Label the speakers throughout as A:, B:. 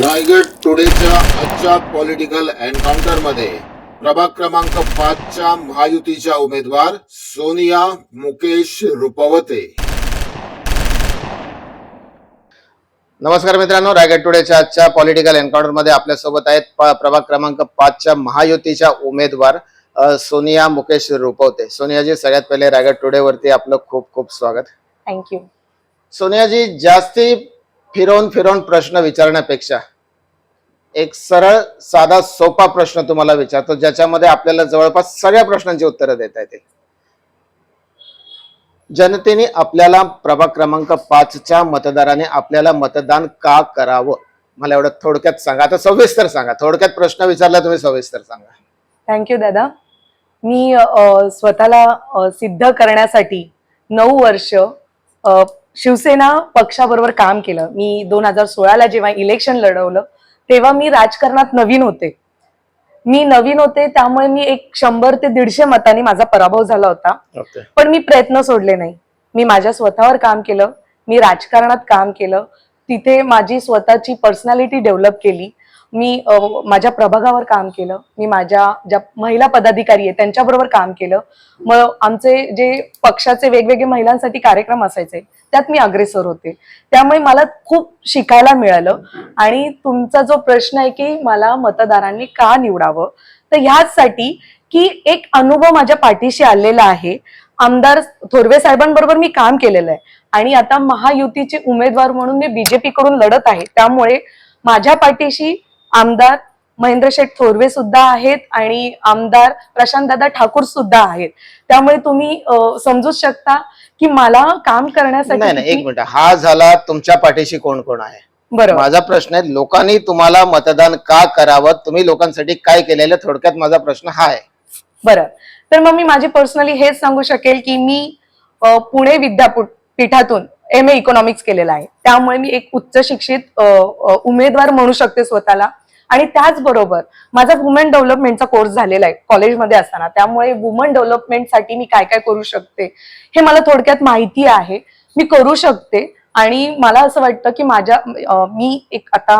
A: रायगड टुडेच्या आजच्या पॉलिटिकल एन्काउंटरमध्ये प्रभाग क्रमांक पाचच्या महायुतीच्या उमेदवार सोनिया मुकेश रुपवते.
B: नमस्कार मित्रांनो रायगड टुडेच्या आजच्या पॉलिटिकल एन्काउंटरमध्ये आपल्यासोबत आहेत प- प्रभाग क्रमांक पाचच्या महायुतीच्या उमेदवार सोनिया मुकेश रुपवते. सोनियाजी सगळ्यात पहिले रायगड टुडे वरती आपलं खूप खूप स्वागत.
C: थँक्यू
B: सोनियाजी जास्ती फिरवून फिरवून प्रश्न विचारण्यापेक्षा एक सरळ साधा सोपा प्रश्न तुम्हाला विचारतो ज्याच्यामध्ये आपल्याला जवळपास सगळ्या प्रश्नांची उत्तरं देता येते जनतेने आपल्याला प्रभाग क्रमांक पाचच्या मतदाराने आपल्याला मतदान का करावं? मला एवढं थोडक्यात सांगा. आता सविस्तर सांगा. थोडक्यात प्रश्न विचारला तुम्ही सविस्तर सांगा.
C: थँक्यू दादा. मी स्वतःला सिद्ध करण्यासाठी नऊ वर्ष शिवसेना पक्षाबरोबर काम केलं. मी दोन हजार सोळाला जेव्हा इलेक्शन लढवलं तेव्हा मी राजकारणात नवीन होते. मी नवीन होते त्यामुळे मी एक शंभर ते दीडशे मतांनी माझा पराभव झाला होता.
B: ओके.
C: पण मी प्रयत्न सोडले नाही. मी माझ्या स्वतःवर काम केलं मी राजकारणात काम केलं तिथे माझी स्वतःची पर्सनॅलिटी डेव्हलप केली. मी माझ्या प्रभागावर काम केलं. मी माझ्या ज्या महिला पदाधिकारी आहे त्यांच्याबरोबर काम केलं. मग आमचे जे पक्षाचे वेगवेगळे महिलांसाठी कार्यक्रम असायचे त्यात मी अग्रेसर होते. त्यामुळे मला खूप शिकायला मिळालं. आणि तुमचा जो प्रश्न आहे की मला मतदारांनी का निवडावं? तर ह्याचसाठी की एक अनुभव माझ्या पाठीशी आलेला आहे. आमदार थोरवे साहेबांबरोबर मी काम केलेलं आहे. आणि आता महायुतीचे उमेदवार म्हणून मी बीजेपी कडून लढत आहे. त्यामुळे माझ्या पाठीशी आमदार महेंद्र शेठ थोरवे सुद्धा आहेत आणि आमदार प्रशांत दादा ठाकूर सुद्धा आहेत. त्यामुळे तुम्ही अं, समजूच शकता की मला काम करण्यासाठी
B: नाही नाही एक मिनिट. हा झाला तुमच्या पाठीशी कोण कोण आहे?
C: बरोबर.
B: माझा प्रश्न आहे लोकांनी तुम्हाला मतदान का करावं? तुम्ही लोकांसाठी काय केलेलं? थोडक्यात माझा प्रश्न हा आहे.
C: बरं. तर मग मी माझी पर्सनली हेच सांगू शकेल की मी अ, पुणे विद्यापीठातून एम ए इकॉनॉमिक्स केलेला आहे. त्यामुळे मी एक उच्च शिक्षित उमेदवार म्हणू शकते स्वतःला. आणि त्याचबरोबर माझा वुमेन डेव्हलपमेंटचा कोर्स झालेला आहे कॉलेजमध्ये असताना. त्यामुळे वुमन डेव्हलपमेंटसाठी मी काय काय करू शकते हे मला थोडक्यात माहिती आहे. मी करू शकते. आणि मला असं वाटतं की माझ्या मी एक आता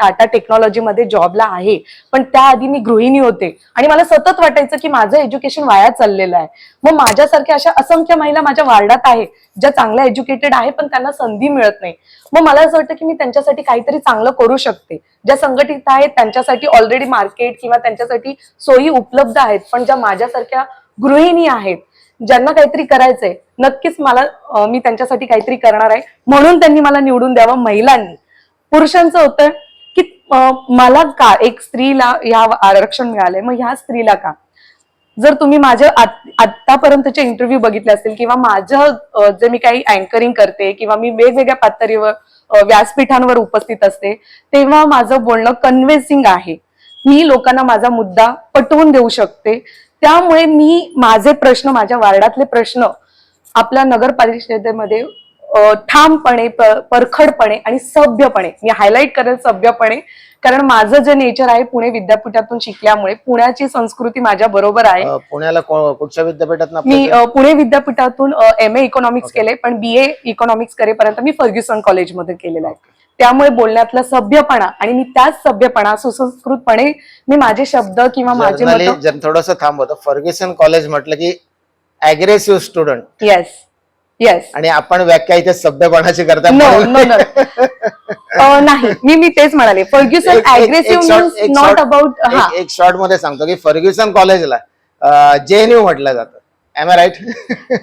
C: टाटा टेक्नॉलॉजीमध्ये जॉबला आहे. पण त्याआधी मी गृहिणी होते. आणि मला सतत वाटायचं की माझं एज्युकेशन वाया चाललेलं आहे. मग माझ्यासारख्या अशा असंख्य महिला माझ्या वार्डात आहे ज्या चांगल्या एज्युकेटेड आहे पण त्यांना संधी मिळत नाही. मग मला असं वाटतं की मी त्यांच्यासाठी काहीतरी चांगलं करू शकते. ज्या संघटित आहेत त्यांच्यासाठी ऑलरेडी मार्केट किंवा त्यांच्यासाठी सोयी उपलब्ध आहेत पण ज्या माझ्यासारख्या गृहिणी आहेत ज्यांना काहीतरी करायचंय नक्कीच मला मी त्यांच्यासाठी काहीतरी करणार आहे. म्हणून त्यांनी मला निवडून द्यावं महिलांनी. पुरुषांचं होतं मला का एक स्त्रीला या आरक्षण मिळालंय? मग ह्या स्त्रीला का? जर तुम्ही माझे आतापर्यंतचे इंटरव्ह्यू बघितले असतील किंवा माझं जे मी काही अँकरिंग करते किंवा मी वेगवेगळ्या पातळीवर व्यासपीठांवर उपस्थित असते तेव्हा माझं बोलणं कन्व्हिन्सिंग आहे. मी लोकांना माझा मुद्दा पटवून देऊ शकते. त्यामुळे मी माझे प्रश्न माझ्या वार्डातले प्रश्न आपल्या नगर परिषदेमध्ये ठामपणे परखडपणे आणि सभ्यपणे. मी हायलाईट करेल सभ्यपणे. कारण माझं जे नेचर आहे पुणे विद्यापीठातून शिकल्यामुळे पुण्याची संस्कृती माझ्या बरोबर आहे.
B: पुण्याला कुठच्या विद्यापीठात
C: मी पुणे विद्यापीठातून एम ए इकॉनॉमिक्स केले पण बी ए इकॉनॉमिक्स करेपर्यंत मी फर्ग्युसन कॉलेजमध्ये केलेलं आहे. त्यामुळे बोलण्यातला सभ्यपणा आणि मी त्याच सभ्यपणा सुसंस्कृतपणे मी माझे शब्द किंवा माझे
B: थोडस थांबवतो. फर्ग्युसन कॉलेज म्हटलं की अग्रेसिव्ह स्टुडंट
C: येस येस
B: आणि आपण व्याख्या इथे करता
C: नो
B: म्हणून-
C: नो नो नाही. मी मी तेच म्हणाले. फर्ग्युसन
B: एक
C: नॉट अबाउट हा.
B: एक- शॉर्टमध्ये सांगतो की फर्ग्युसन कॉलेजला जेएनयू म्हटलं जातं. एम आय राईट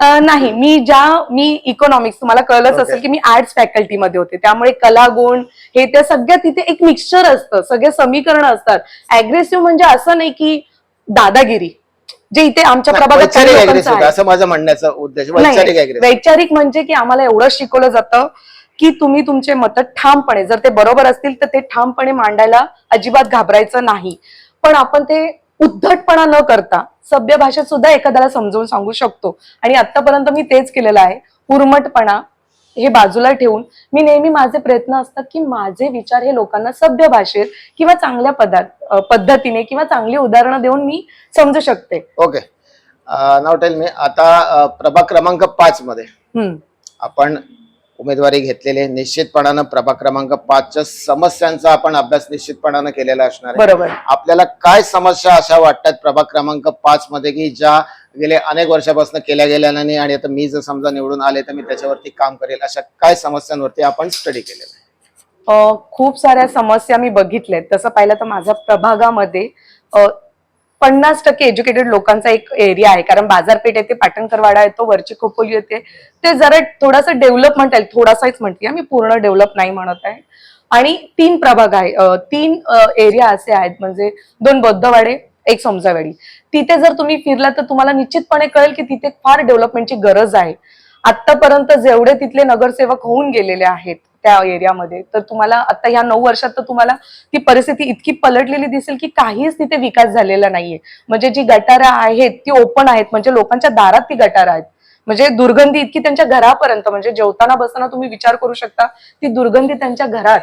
C: नाही. मी ज्या मी इकॉनॉमिक्स तुम्हाला कळलंच. असेल की मी आर्ट्स फॅकल्टी मध्ये होते. त्यामुळे कला गुण हे त्या सगळ्या तिथे एक मिक्सचर असतं. सगळे समीकरण असतात. अग्रेसिव्ह म्हणजे असं नाही की दादागिरी. जे इथे आमच्या प्रभागात काही
B: वैचारिक
C: लोकांचं
B: अग्रेसिव्ह
C: आहे.
B: असं माझं म्हणण्याचा उद्देश वैचारिक
C: नाही.
B: अग्रेसिव्ह
C: वैचारिक म्हणजे की आम्हाला एवढं शिकवलं जातं की तुम्ही तुमचे मत ठामपणे जर ते बरोबर असतील तर ते ठामपणे मांडायला अजिबात घाबरायचं नाही पण आपण ते उद्धटपणा न करता सभ्य भाषेत सुद्धा एखाद्याला समजावून सांगू शकतो आणि आतापर्यंत मी तेच केलेलं आहे उर्मटपणा हे बाजूला ठेवून मी नेहमी माझे प्रयत्न असतात की माझे विचार हे लोकांना सभ्य भाषेत किंवा चांगल्या पदार्थ पद्धतीने किंवा चांगली उदाहरणं देऊन मी समजू शकते.
B: ओके. नाव टेल मी आता प्रभाग क्रमांक पाच मध्ये आपण उमेदवारी घेतलेली आहे. निश्चितपणानं प्रभाग क्रमांक पाचच्या समस्यांचा आपण अभ्यास निश्चितपणानं केलेला असणार आहे.
C: बरोबर.
B: आपल्याला काय समस्या अशा वाटतात प्रभाग क्रमांक पाच मध्ये की ज्या गेले अनेक वर्षापासून केल्या गेल्या नाही आणि आता मी जर समजा निवडून आले तर मी त्याच्यावरती काम करेल अशा काय समस्यांवरती आपण स्टडी केलेलं आहे?
C: अ, खूप साऱ्या समस्या मी बघितल्यात. तसं पाहिलं तर माझ्या प्रभागामध्ये अ, पन्नास टक्के एज्युकेटेड लोकांचा एक एरिया आहे. कारण बाजारपेठ येते पाटणकरवाडा येतो वरची खोपोली येते ते जरा थोडासा डेव्हलप म्हणता येईल थोडासाच म्हणते मी पूर्ण डेव्हलप नाही म्हणत आहे. आणि तीन प्रभाग आहे. तीन एरिया असे आहेत. म्हणजे दोन बौद्धवाडे एक समजावाडी. तिथे जर तुम्ही फिरला तर तुम्हाला निश्चितपणे कळेल की तिथे फार डेव्हलपमेंटची गरज आहे. आतापर्यंत जेवढे तिथले नगरसेवक होऊन गेलेले आहेत त्या एरियामध्ये. तर तुम्हाला आता ह्या नऊ वर्षात तर तुम्हाला ती परिस्थिती इतकी पलटलेली दिसेल की काहीच तिथे विकास झालेला नाहीये. म्हणजे जी गटारं आहेत ती ओपन आहेत. म्हणजे लोकांच्या दारात ती गटारं आहेत. म्हणजे दुर्गंधी इतकी त्यांच्या घरापर्यंत म्हणजे जेवताना बसताना तुम्ही विचार करू शकता ती दुर्गंधी त्यांच्या घरात.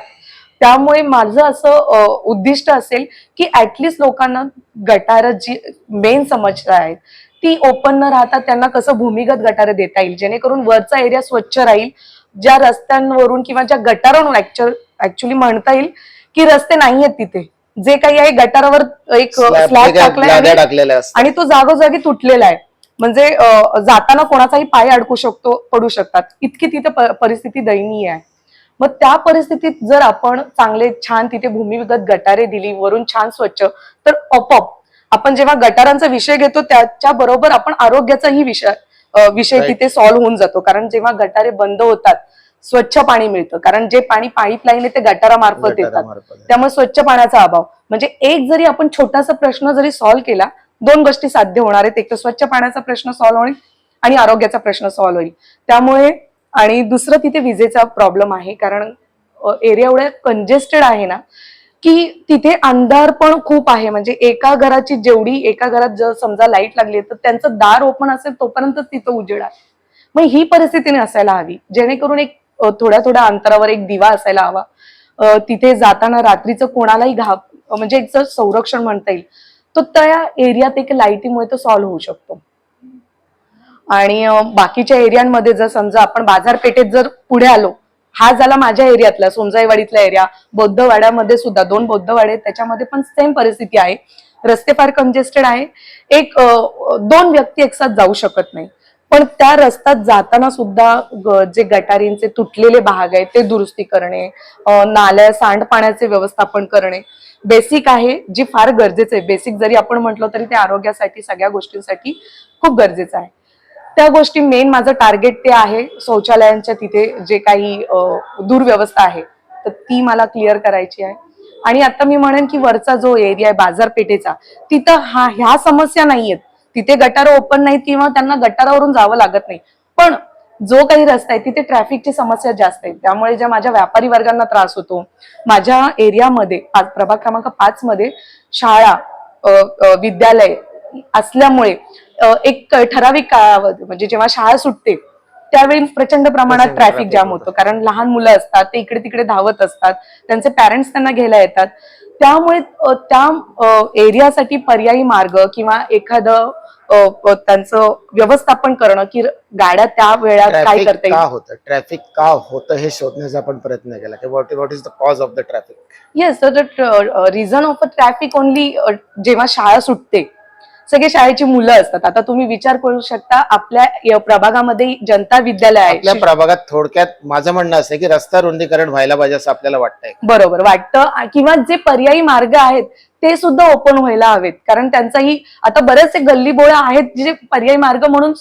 C: त्यामुळे माझं असं उद्दिष्ट असेल की ऍटलिस्ट लोकांना गटार जी मेन समस्या आहे ती ओपन न राहता त्यांना कसं भूमिगत गटार देता येईल? जेणेकरून वरचा एरिया स्वच्छ राहील ज्या रस्त्यांवरून किंवा ज्या गटारावरून ऍक्च्युली म्हणता येईल की रस्ते नाही आहेत तिथे. जे काही आहे गटारावर एक स्लॅब टाकलाय आणि- तो जागोजागी तुटलेला आहे. म्हणजे जाताना कोणाचाही पाय अडकू शकतो पडू शकतात. इतकी तिथे परिस्थिती दयनीय आहे. मग त्या परिस्थितीत जर आपण चांगले छान तिथे भूमिगत गटारे दिली वरून छान स्वच्छ तर आपोआप आपण जेव्हा गटारांचा विषय घेतो त्याच्या बरोबर आपण आरोग्याचाही विषय विषय. तिथे सॉल्व्ह होऊन जातो. कारण जेव्हा गटारे बंद होतात स्वच्छ पाणी मिळतं. कारण जे पाणी पाईपलाईन आहे ते गटारामार्फत येतात. त्यामुळे स्वच्छ पाण्याचा अभाव. म्हणजे एक जरी आपण छोटासा प्रश्न जरी सॉल्व्ह केला दोन गोष्टी साध्य होणार आहेत. एक तर स्वच्छ पाण्याचा प्रश्न सॉल्व्ह होईल आणि आरोग्याचा प्रश्न सॉल्व्ह होईल. त्यामुळे आणि दुसरं तिथे विजेचा प्रॉब्लेम आहे. कारण एरिया एवढ्या कंजेस्टेड आहे ना की तिथे अंधार पण खूप आहे. म्हणजे एका घराची जेवढी एका घरात जर समजा लाइट लागली तर त्यांचं दार ओपन असेल तोपर्यंत तिथं उजेड आहे मग ही परिस्थितीने असायला हवी. जेणेकरून एक थोड्या थोड्या अंतरावर एक दिवा असायला हवा. तिथे जाताना रात्रीचं कोणालाही घाब म्हणजे एक जर संरक्षण म्हणता येईल तो त्या एरियात एक लाईटीमुळे तो सॉल्व्ह होऊ शकतो. आणि बाकीच्या एरियांमध्ये जर समजा आपण बाजारपेठेत जर पुढे आलो हा झाला माझ्या एरियातला सोंजाईवाडीतला एरिया बौद्धवाड्यामध्ये सुद्धा दोन बौद्धवाडे आहेत, त्याच्यामध्ये पण सेम परिस्थिती आहे. रस्ते फार कंजेस्टेड आहे. एक दोन व्यक्ती एकसाथ जाऊ शकत नाही. पण त्या रस्त्यात जाताना सुद्धा जे गटारींचे तुटलेले भाग आहेत ते दुरुस्ती करणे नाल्या सांडपाण्याचे व्यवस्थापन करणे बेसिक आहे जी फार गरजेचं आहे. बेसिक जरी आपण म्हटलं तरी ते आरोग्यासाठी सगळ्या गोष्टींसाठी खूप गरजेचं आहे. त्या गोष्टी मेन माझं टार्गेट ते आहे. शौचालयांच्या तिथे जे काही दुर्व्यवस्था आहे तर ती मला क्लिअर करायची आहे. आणि आता मी म्हणेन की वरचा जो एरिया आहे बाजारपेठेचा तिथं हा ह्या समस्या नाहीयेत. तिथे गटार ओपन नाहीत किंवा त्यांना गटारावरून जावं लागत नाही. पण जो काही रस्ता आहे तिथे ट्रॅफिकची समस्या जास्त आहे. त्यामुळे ज्या माझ्या व्यापारी वर्गांना त्रास होतो माझ्या एरियामध्ये पाच प्रभाग क्रमांक पाच मध्ये शाळा विद्यालय असल्यामुळे एक ठराविक काळामध्ये म्हणजे जेव्हा शाळा सुटते त्यावेळी प्रचंड प्रमाणात ट्रॅफिक जाम
B: होतं.
C: कारण लहान मुलं असतात ते इकडे तिकडे धावत असतात त्यांचे पॅरेंट्स त्यांना घ्यायला येतात. त्यामुळे त्या एरियासाठी पर्यायी मार्ग किंवा एखादं त्यांचं व्यवस्थापन करणं की गाड्या त्या वेळात काय करता
B: का होतं? ट्रॅफिक का होतं हे शोधण्याचा आपण प्रयत्न केला. की what what is the cause of the traffic
C: yes reason of a traffic only जेव्हा शाळा सुटते सगळे शाळेची मुलं असतात. आता तुम्ही विचार करू शकता आपल्या या प्रभागामध्ये जनता विद्यालय
B: आपल्या
C: आहे
B: प्रभागात थोडक्यात माझं म्हणणं असं आहे की रस्ता रुंदीकरण व्हायला पाहिजे असं आपल्याला वाटतंय.
C: बरोबर. वाटतं किंवा जे पर्यायी मार्ग आहेत ते सुद्धा ओपन व्हायला हवेत. कारण त्यांचाही आता बरेचसे गल्लीबोळा आहेत जे पर्यायी मार्ग म्हणून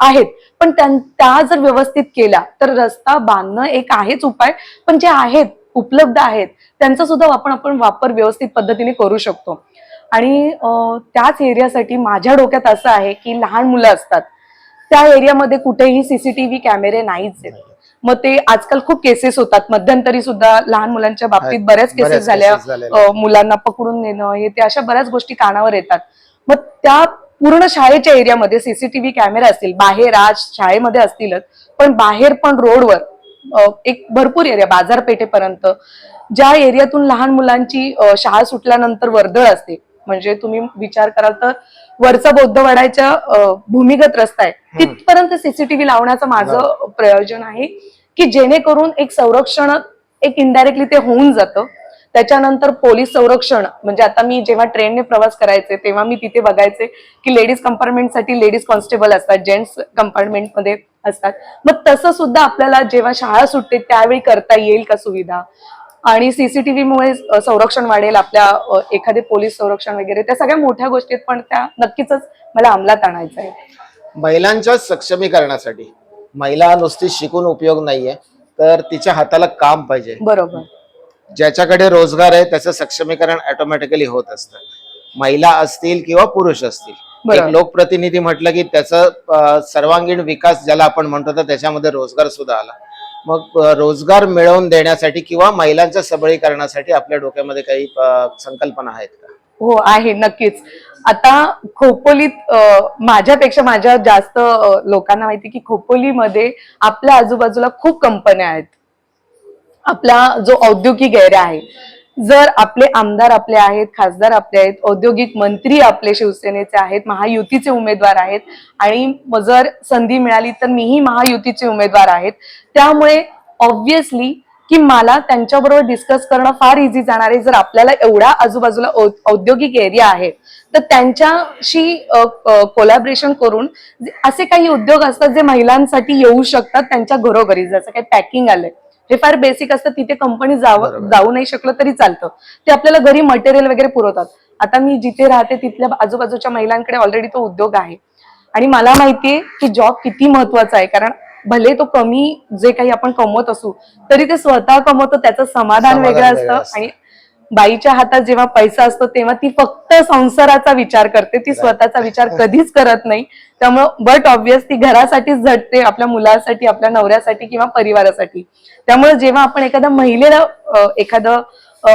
C: आहेत. पण त्यां- त्या जर व्यवस्थित केल्या तर रस्ता बांधणं एक आहेच उपाय. पण जे आहेत उपलब्ध आहेत त्यांचा सुद्धा आपण आपण वापर व्यवस्थित पद्धतीने करू शकतो. आणि त्याच एरियासाठी माझ्या डोक्यात असं आहे की लहान मुलं असतात. त्या एरियामध्ये कुठेही सीसीटीव्ही कॅमेरे नाहीच आहेत. मग ते आजकाल खूप केसेस होतात. मध्यंतरी सुद्धा लहान मुलांच्या बाबतीत बऱ्याच केसेस झाल्या. मुलांना पकडून नेणं हे ते अशा बऱ्याच गोष्टी कानावर येतात. मग त्या पूर्ण शाळेच्या एरियामध्ये सीसीटीव्ही कॅमेरा असतील. बाहेर आज शाळेमध्ये असतीलच. पण बाहेर पण रोडवर एक भरपूर एरिया बाजारपेठेपर्यंत ज्या एरियातून लहान मुलांची शाळा सुटल्यानंतर वर्दळ असते. म्हणजे तुम्ही विचार कराल तर वरचा बौद्धवाड्याच्या अ, भूमिगत रस्ता आहे. तिथपर्यंत सीसीटीव्ही लावण्याचं माझं प्रयोजन आहे की जेणेकरून एक संरक्षण एक इनडायरेक्टली ते होऊन जातं. त्याच्यानंतर पोलीस संरक्षण म्हणजे आता मी जेव्हा ट्रेनने प्रवास करायचे तेव्हा मी तिथे बघायचे की लेडीज कंपार्टमेंटसाठी लेडीज कॉन्स्टेबल असतात जेंट्स कंपार्टमेंटमध्ये असतात. मग तसं सुद्धा आपल्याला जेव्हा शाळा सुटते त्यावेळी करता येईल का सुविधा? आणि सीसीटीव्ही मुळे संरक्षण वाढेल आपल्या एखादे पोलीस संरक्षण वगैरे त्या सगळ्या मोठ्या गोष्टी आहेत पण त्या नक्कीच मला अंमलात आणायचं आहे.
B: महिलांच्या सक्षमीकरणासाठी महिला नुसती शिकून उपयोग नाहीये तर तिच्या हाताला काम पाहिजे.
C: बरोबर.
B: ज्याच्याकडे रोजगार आहे त्याचं सक्षमीकरण ऑटोमॅटिकली होत असतं. महिला असतील किंवा पुरुष असतील. एक लोकप्रतिनिधी म्हटलं की त्याचं सर्वांगीण विकास ज्याला आपण म्हणतो तर त्याच्यामध्ये रोजगार सुद्धा आला. मग रोजगार मिळवून देण्यासाठी किंवा महिलांच्या सबळीकरणासाठी आपल्या डोक्यामध्ये काही संकल्पना आहेत का?
C: हो आहे नक्कीच. आता खोपोलीत माझ्यापेक्षा माझ्या जास्त लोकांना माहिती की खोपोलीमध्ये आपल्या आजूबाजूला खूप कंपन्या आहेत. आपला जो औद्योगिक एरिया आहे जर आपले आमदार आपले आहेत खासदार आपले आहेत औद्योगिक मंत्री आपले शिवसेनेचे आहेत महायुतीचे उमेदवार आहेत आणि जर संधी मिळाली तर मीही महायुतीचे उमेदवार आहेत. त्यामुळे ऑब्विसली की मला त्यांच्याबरोबर डिस्कस करणं फार इझी जाणार आहे. जर आपल्याला एवढा आजूबाजूला औद्योगिक एरिया आहे तर त्यांच्याशी कोलॅबरेशन करून असे काही उद्योग असतात जे महिलांसाठी येऊ शकतात त्यांच्या घरोघरी. जसं काही पॅकिंग आलंय. हे फार बेसिक असतं तिथे कंपनी जावं. जाऊ नाही शकलं तरी चालतं ते आपल्याला घरी मटेरियल वगैरे पुरवतात आता मी जिथे राहते तिथल्या आजूबाजूच्या महिलांकडे ऑलरेडी तो उद्योग आहे आणि मला माहितीये की जॉब किती महत्त्वाचा आहे कारण भले तो कमी जे काही आपण कमवत असू तरी ते स्वतः कमवतो त्याचं समाधान वेगळं असतं. आणि बाईच्या हातात जेव्हा पैसा असतो तेव्हा ती फक्त संसाराचा विचार करते. ती स्वतःचा विचार कधीच करत नाही. त्यामुळं बट ऑब्विस ती घरासाठीच झटते आपल्या मुलासाठी आपल्या नवऱ्यासाठी किंवा परिवारासाठी. त्यामुळे जेव्हा आपण एखाद्या महिलेला एखादं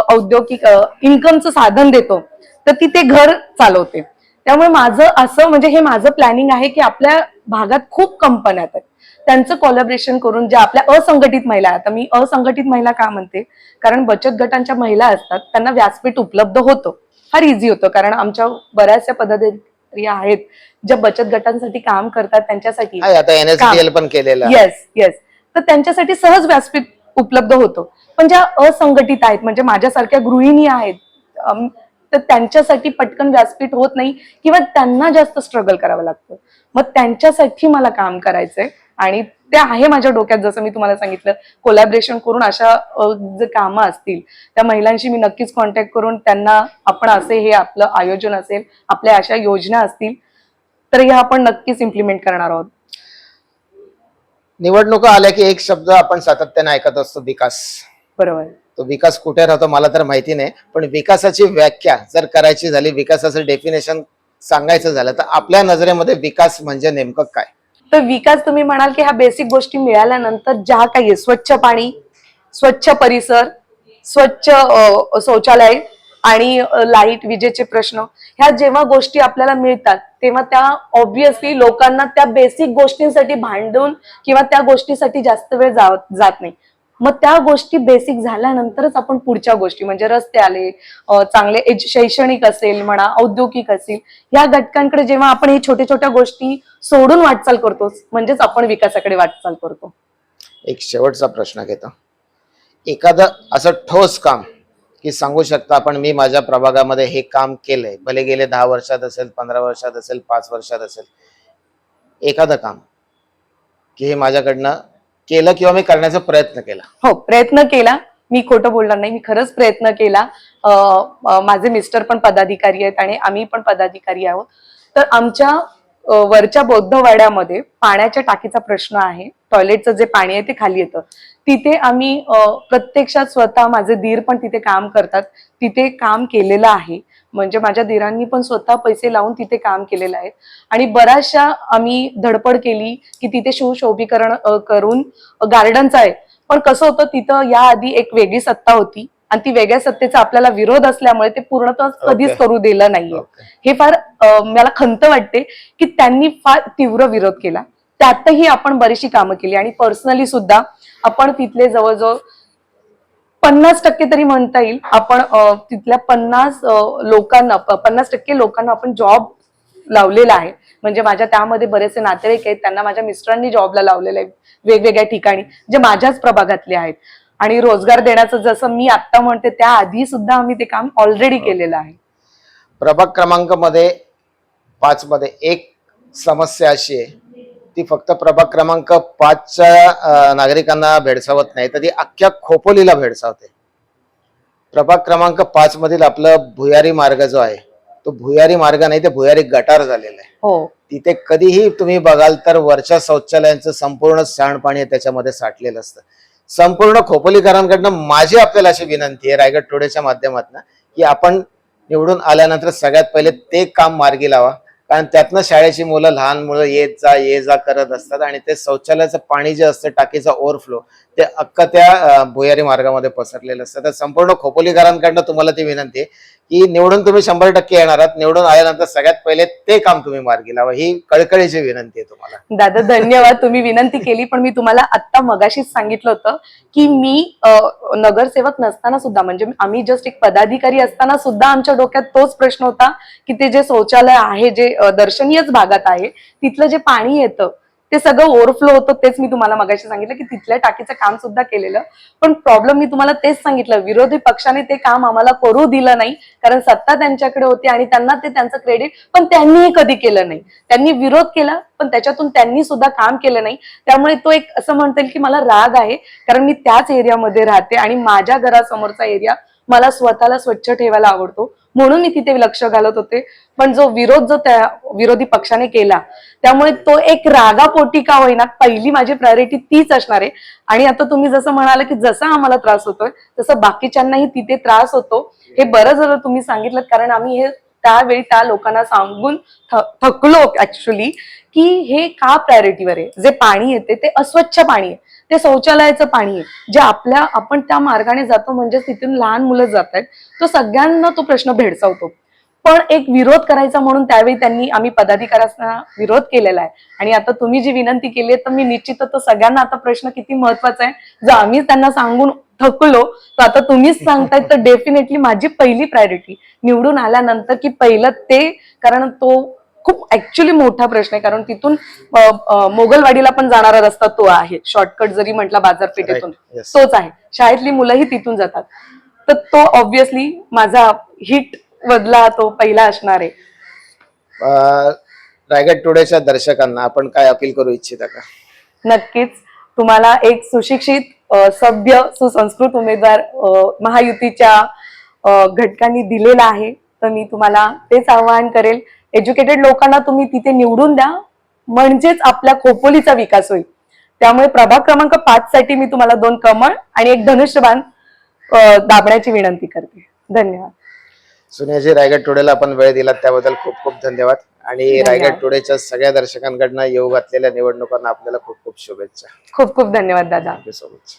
C: औद्योगिक इन्कमचं साधन देतो तर ती ते घर चालवते. त्यामुळे माझं असं म्हणजे हे माझं प्लॅनिंग आहे की आपल्या भागात खूप कंपन्या आहेत. त्यांचं कोलॅबरेशन करून ज्या आपल्या असंघटित महिला आहेत. आता मी असंघटित महिला का म्हणते? कारण बचत गटांच्या महिला असतात त्यांना व्यासपीठ उपलब्ध होतं. फार इझी होतं कारण आमच्या बऱ्याचशा पदाधिकारी आहेत ज्या बचत गटांसाठी काम करतात त्यांच्यासाठी. येस येस तर त्यांच्यासाठी सहज व्यासपीठ उपलब्ध होतं. पण ज्या असंघटित आहेत म्हणजे माझ्यासारख्या गृहिणी आहेत तर त्यांच्यासाठी पटकन व्यासपीठ होत नाही किंवा त्यांना जास्त स्ट्रगल करावं लागतं. मग त्यांच्यासाठी मला काम करायचंय. आणि ते आहे माझ्या डोक्यात जसं मी तुम्हाला सांगितलं कोलॅबरेशन करून अशा जे कामं असतील त्या महिलांशी मी नक्कीच कॉन्टॅक्ट करून त्यांना आपण असे हे आपलं आयोजन असेल आपल्या अशा योजना असतील तर ह्या आपण नक्कीच इम्प्लिमेंट करणार आहोत.
B: निवडणुका आल्या की एक शब्द आपण सातत्याने ऐकत असतो विकास.
C: बरोबर.
B: तो विकास कुठे राहतो मला तर माहिती नाही पण विकासाची व्याख्या जर करायची झाली विकासाचं डेफिनेशन सांगायचं झालं तर आपल्या नजरेमध्ये विकास म्हणजे नेमकं काय?
C: तर विकास तुम्ही म्हणाल की ह्या बेसिक गोष्टी मिळाल्यानंतर ज्या काही आहे, स्वच्छ पाणी स्वच्छ परिसर स्वच्छ शौचालय आणि लाइट विजेचे प्रश्न ह्या जेव्हा गोष्टी आपल्याला मिळतात तेव्हा त्या ऑब्विसली लोकांना त्या बेसिक गोष्टींसाठी भांडून किंवा त्या गोष्टीसाठी जास्त वेळ जात नाही. मग त्या गोष्टी बेसिक झाल्यानंतरच आपण पुढच्या गोष्टी म्हणजे रस्ते आले चांगले एज- शैक्षणिक असेल म्हणा औद्योगिक असेल या घटकांकडे जेव्हा आपण हे छोट्या छोट्या गोष्टी सोडून वाटचाल करतो म्हणजेच आपण विकासाकडे वाटचाल करतो.
B: एक शेवटचा प्रश्न घेतो. एखादं असं ठोस काम की सांगू शकता आपण मी माझ्या प्रभागामध्ये हे काम केलंय भले गेले दहा वर्षात असेल पंधरा वर्षात असेल पाच वर्षात असेल एखादं काम की हे माझ्याकडनं केलं किंवा मी करण्याचा प्रयत्न केला.
C: हो प्रयत्न केला. मी खोटं बोलणार नाही मी खरंच प्रयत्न केला. माझे मिस्टर पण पदाधिकारी आहेत आणि आम्ही पण पदाधिकारी आहोत. तर आमच्या वरच्या वरच्या बौद्धवाड्यामध्ये पाण्याच्या टाकीचा प्रश्न आहे. टॉयलेटचं जे पाणी आहे ते खाली येतं. तिथे आम्ही प्रत्यक्षात स्वतः माझे दीर पण तिथे काम करतात. तिथे काम केलेलं आहे. म्हणजे माझ्या दिरांनी पण स्वतः पैसे लावून तिथे काम केलेलं आहे. आणि बऱ्याचशा आम्ही धडपड केली की तिथे सुशोभीकरण अ, करून गार्डनचं आहे. पण कसं होतं तिथं याआधी एक वेगळी सत्ता होती. आणि ती वेगळ्या सत्तेचा आपल्याला विरोध असल्यामुळे ते पूर्णतः कधीच
B: Okay.
C: करू दिलं नाहीये.
B: Okay.
C: हे फार मला खंत वाटते की त्यांनी फार तीव्र विरोध केला. त्यातही आपण बरीचशी कामं केली. आणि पर्सनली सुद्धा आपण तिथले जवळजवळ पन्नास टक्के तरी म्हणता येईल आपण तिथल्या पन्नास लोकांना पन्नास टक्के लोकांना आपण जॉब लावलेला आहे. म्हणजे माझ्या त्यामध्ये बरेचसे नातेवाईक आहेत त्यांना माझ्या मिस्टरांनी जॉबला लावलेले आहे वेगवेगळ्या ठिकाणी जे माझ्याच प्रभागातले आहेत. आणि रोजगार देण्याचं जसं मी आता म्हणते त्या आधी सुद्धा आम्ही ते काम ऑलरेडी केलेलं आहे.
B: प्रभाग क्रमांकमध्ये पाच मध्ये एक समस्या अशी आहे. ती फक्त प्रभाग क्रमांक पाचच्या नागरिकांना भेडसावत नाही तर ती अख्ख्या खोपोलीला भेडसावते. प्रभाग क्रमांक पाच मधील आपलं भुयारी मार्ग जो आहे तो भुयारी मार्ग नाही ते भुयारी गटार झालेला आहे.
C: हो.
B: तिथे कधीही तुम्ही बघाल तर वरच्या शौचालयांचं संपूर्ण सांडपाणी त्याच्यामध्ये साठलेलं असतं. संपूर्ण खोपोलीकरांकडनं माझी आपल्याला अशी विनंती आहे रायगड टुडेच्या माध्यमातून की आपण निवडून आल्यानंतर सगळ्यात पहिले ते काम मार्गी लावा. कारण त्यातनं शाळेची मुलं लहान मुलं येत जा ये जा करत असतात आणि ते शौचालयाचं पाणी जे असतं टाकीचा ओव्हरफ्लो ते अख्खा त्या भुयारी मार्गामध्ये पसरलेलं असतं. तर संपूर्ण खोपोलीकरांकडनं तुम्हाला ती विनंती आहे की निवडून तुम्ही शंभर टक्के येणार आहात. निवडून आल्यानंतर सगळ्यात पहिले ते काम तुम्ही मार्गी लावा. ही कळकळीची विनंती आहे तुम्हाला.
C: दादा धन्यवाद. तुम्ही विनंती केली पण मी तुम्हाला आत्ता मगाशीच सांगितलं होतं की मी नगरसेवक नसताना सुद्धा म्हणजे आम्ही जस्ट एक पदाधिकारी असताना सुद्धा आमच्या डोक्यात तोच प्रश्न होता की ते जे शौचालय आहे जे दर्शनीयच भागात आहे तिथलं जे पाणी येतं ते सगळं ओव्हरफ्लो होतं तेच मी तुम्हाला मगाशी सांगितलं की तिथल्या टाकीचं काम सुद्धा केलेलं. पण प्रॉब्लेम मी तुम्हाला तेच सांगितलं विरोधी पक्षाने ते काम आम्हाला करू दिलं नाही कारण सत्ता त्यांच्याकडे होती आणि त्यांना ते त्यांचं क्रेडिट पण त्यांनीही कधी केलं नाही. त्यांनी विरोध केला पण त्याच्यातून त्यांनी सुद्धा काम केलं नाही. त्यामुळे तो एक असं म्हणता येईल की मला राग आहे कारण मी त्याच एरियामध्ये राहते आणि माझ्या घरासमोरचा एरिया मला स्वतःला स्वच्छ ठेवायला आवडतो. म्हणून मी तिथे लक्ष घालत होते. पण जो विरोध जो त्या विरोधी पक्षाने केला त्यामुळे तो एक रागापोटी का होईना पहिली माझी प्रायोरिटी तीच असणार आहे. आणि आता तुम्ही जसं म्हणाल की जसा आम्हाला त्रास होतोय तसं बाकीच्यांनाही तिथे त्रास होतो. हे बरं झालं तुम्ही सांगितलं कारण आम्ही हे त्यावेळी त्या लोकांना सांगून थकलो ऍक्च्युली की हे का प्रायोरिटीवर आहे? जे पाणी येते ते अस्वच्छ पाणी आहे. ते शौचालयाचं पाणी आहे. जे आपल्या आपण त्या मार्गाने जातो म्हणजे तिथून लहान मुलं जात आहेत तो सगळ्यांना तो प्रश्न भेडसावतो. पण एक विरोध करायचा म्हणून त्यावेळी त्यांनी आम्ही पदाधिकाऱ्यांना विरोध केलेला आहे. आणि आता तुम्ही जी विनंती केली आहे तर मी निश्चित तो सगळ्यांना आता प्रश्न किती महत्त्वाचा आहे जर आम्ही त्यांना सांगून थकलो तर आता तुम्हीच सांगताय तर डेफिनेटली माझी पहिली प्रायोरिटी निवडून आल्यानंतर की पहिलं ते कारण तो खूप ऍक्च्युली मोठा प्रश्न आहे कारण तिथून मोगलवाडीला पण जाणारा रस्ता तो आहे. शॉर्टकट जरी म्हटला बाजारपेठेतून. तोच आहे. शाळेतली मुलंही तिथून जातात. तर तो ऑब्विसली माझा हिट मधला तो पहिला असणार आहे.
B: रायगड टुडेच्या दर्शकांना आपण काय अपील करू इच्छिता का?
C: नक्कीच. तुम्हाला एक सुशिक्षित सभ्य सुसंस्कृत उमेदवार महायुतीच्या घटकांनी दिलेला आहे. तर मी तुम्हाला तेच आवाहन करेल एज्युकेटेड लोकांना तुम्ही तिथे निवडून द्या. म्हणजेच आपल्या खोपोलीचा विकास होईल. त्यामुळे प्रभाग क्रमांक पाच साठी मी तुम्हाला दोन कमळ आणि एक धनुष्यबाण दाबण्याची विनंती करते. धन्यवाद.
B: सोनियाजी रायगड टुडेला आपण वेळ दिलात त्याबद्दल खूप खूप धन्यवाद. आणि. रायगड टुडेच्या सगळ्या दर्शकांकडनं येऊ घातलेल्या निवडणुकांना आपल्याला खूप खूप शुभेच्छा.
C: खूप खूप धन्यवाद दादा.
B: So much